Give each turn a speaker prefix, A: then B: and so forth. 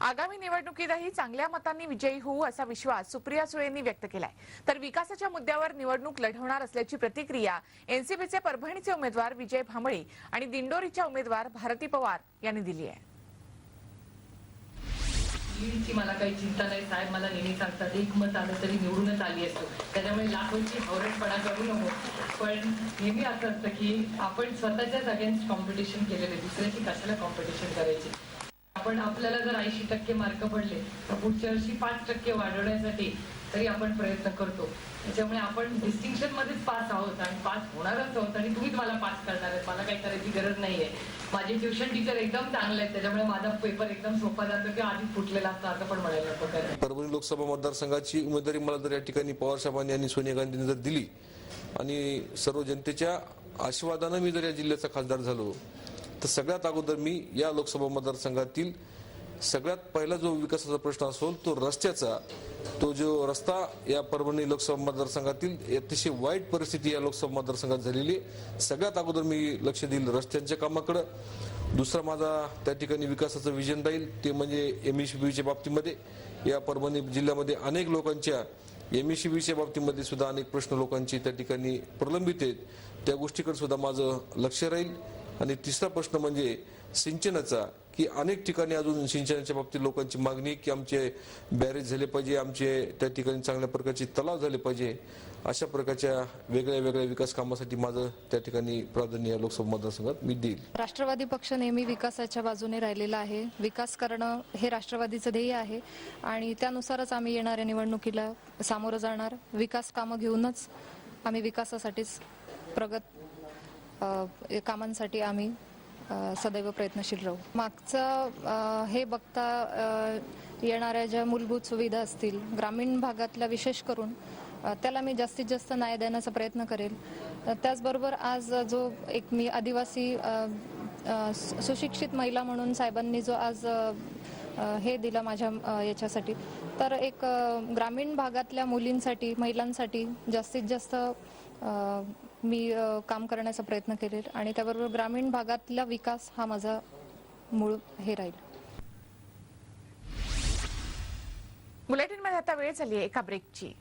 A: आगामी निवडणुकीतही चांगल्या मतांनी विजयी होऊ असा विश्वास सुप्रिया सुळे यांनी व्यक्त केलाय. तर विकासाच्या मुद्द्यावर निवडणूक लढवणार असल्याची प्रतिक्रिया एनसीपीचे परभणीचे उमेदवार विजय भांबळे आणि दिंडोरीच्या उमेदवार भारती पवार यांनी दिली आहे.
B: लीडची मला काही चिंता नाही साहेब मला नेहमी सांगतात एक मत आलं तरी निवडूनच आली असतो. त्याच्यामुळे लाखोंची हवरटपणा करू नको. पण नेहमी असं असतं की आपण स्वतःच्याच अगेन्स्ट कॉम्पिटिशन केलेले दुसऱ्याची कशाला कॉम्पिटिशन करायची? आपण आपल्याला जर ऐंशी टक्के मार्क पडले तर पुढच्या वर्षी पाच टक्के वाढवण्यासाठी तरी आपण प्रयत्न करतो. त्याच्यामुळे आपण डिस्टिंक्शन मध्येच पास आहोत आणि पास होणारच आहोत आणि तुम्हीच मला पास करणार आहे मला काही करायची गरज नाहीये माझे ट्युशन टीचर एकदम चांगले आहेत. त्याच्यामुळे माझा पेपर एकदम सोपा जातो किंवा आधी फुटलेला असतो असं पण म्हणायला नको
C: परभणी लोकसभा मतदारसंघाची उमेदवारी मला जर या ठिकाणी पवार साहेबांनी आणि सोनिया गांधींनी जर दिली आणि सर्व जनतेच्या आशीर्वादानं मी जर या जिल्ह्याचा खासदार झालो तर सगळ्यात अगोदर मी या लोकसभा मतदारसंघातील सगळ्यात पहिला जो विकासाचा प्रश्न असेल तो रस्त्याचा तो जो रस्ता या परभणी लोकसभा मतदारसंघातील अतिशय वाईट परिस्थिती या लोकसभा मतदारसंघात झालेली आहे. सगळ्यात अगोदर मी लक्ष देईल रस्त्यांच्या कामाकडं. दुसरा माझा त्या ठिकाणी विकासाचं विजन राहील ते म्हणजे एम च्या बाबतीमध्ये. या परभणी जिल्ह्यामध्ये अनेक लोकांच्या एम बाबतीमध्ये सुद्धा अनेक प्रश्न लोकांची त्या ठिकाणी प्रलंबित आहेत. त्या गोष्टीकडे सुद्धा माझं लक्ष राहील. आणि तिसरा प्रश्न म्हणजे सिंचनाचा की अनेक ठिकाणी अजून सिंचनाच्या बाबतीत लोकांची मागणी की आमचे बॅरेज झाले पाहिजे आमचे त्या ठिकाणी चांगल्या प्रकारचे तलाव झाले पाहिजे अशा प्रकारच्या वेगळ्या वेगळ्या विकास कामासाठी माझं त्या ठिकाणी प्राधान्य या लोकसभा मतदारसंघात मी देईल.
D: राष्ट्रवादी पक्ष नेहमी विकासाच्या बाजूने राहिलेला आहे. विकास करणं हे राष्ट्रवादीचं ध्येय आहे आणि त्यानुसारच आम्ही येणाऱ्या निवडणुकीला सामोरं जाणार. विकास कामं घेऊनच आम्ही विकासासाठीच प्रगत कामांसाठी आम्ही सदैव प्रयत्नशील राहू. मागचं हे बघता येणाऱ्या ज्या मूलभूत सुविधा असतील ग्रामीण भागातल्या विशेष करून त्याला मी जास्तीत जास्त न्याय देण्याचा प्रयत्न करेल. त्याचबरोबर आज जो एक मी आदिवासी सुशिक्षित महिला म्हणून साहेबांनी जो आज हे दिलं माझ्या याच्यासाठी तर एक ग्रामीण भागातल्या मुलींसाठी महिलांसाठी जास्तीत जास्त मी काम करण्याचा प्रयत्न करेल आणि त्याबरोबर ग्रामीण भागातला विकास हा माझा मूळ हे राहील.
A: बुलेटिनमध्ये आता वेळ झाली आहे एका ब्रेकची